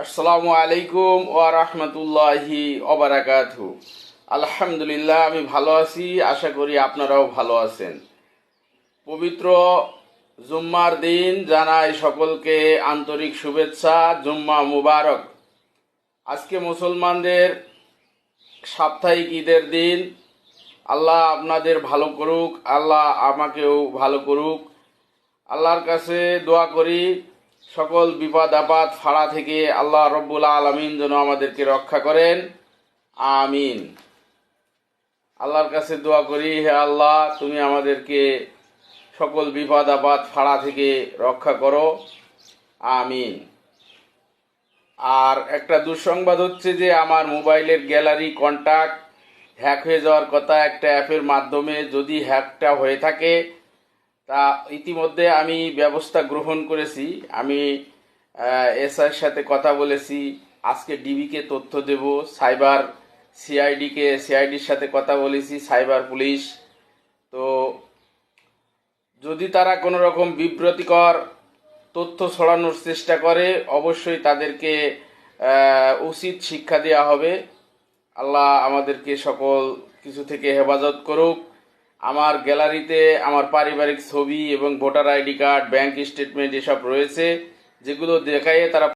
আসসালামু আলাইকুম ওয়া রাহমাতুল্লাহি ওবারাকাতু আলহামদুলিল্লাহ, আমি ভালো আছি, আশা করি আপনারাও ভালো আছেন। পবিত্র জুম্মার দিন জানাই সকলকে আন্তরিক শুভেচ্ছা, জুম্মা মুবারক। আজকে মুসলমানদের সাপ্তাহিক ঈদের দিন। আল্লাহ আপনাদের ভালো করুক, আল্লাহ আমাকেও ভালো করুক। আল্লাহর কাছে দোয়া করি সকল বিপদ, আপদ, ফাড়া থেকে আল্লাহ রব্বুল আলমিন যেন আমাদেরকে রক্ষা করেন। আমিন। আল্লাহর কাছে দোয়া করি, হে আল্লাহ, তুমি আমাদেরকে সকল বিপদ, আপদ, ফাড়া থেকে রক্ষা করো। আমিন। আর একটা দুঃসংবাদ হচ্ছে যে আমার মোবাইলের গ্যালারি কন্ট্যাক্ট হ্যাক হয়ে যাওয়ার কথা একটা অ্যাপের মাধ্যমে যদি হ্যাকটা হয়ে থাকে তা ইতিমধ্যে আমি ব্যবস্থা গ্রহণ করেছি। আমি এসআইয়ের সাথে কথা বলেছি। আজকে ডিবিকে তথ্য দেব, সাইবার সিআইডিকে সিআইডির সাথে কথা বলেছি, সাইবার পুলিশ। তো যদি তারা কোনো রকম বিব্রতিকর তথ্য ছড়ানোর চেষ্টা করে, অবশ্যই তাদেরকে উচিত শিক্ষা দেওয়া হবে। আল্লাহ আমাদেরকে সকল কিছু থেকে হেফাজত করুক। আমার গ্যালারিতে আমার পারিবারিক ছবি এবং voter ID card, bank statement এসব রয়েছে, যেগুলো দেখাইয়ে তারা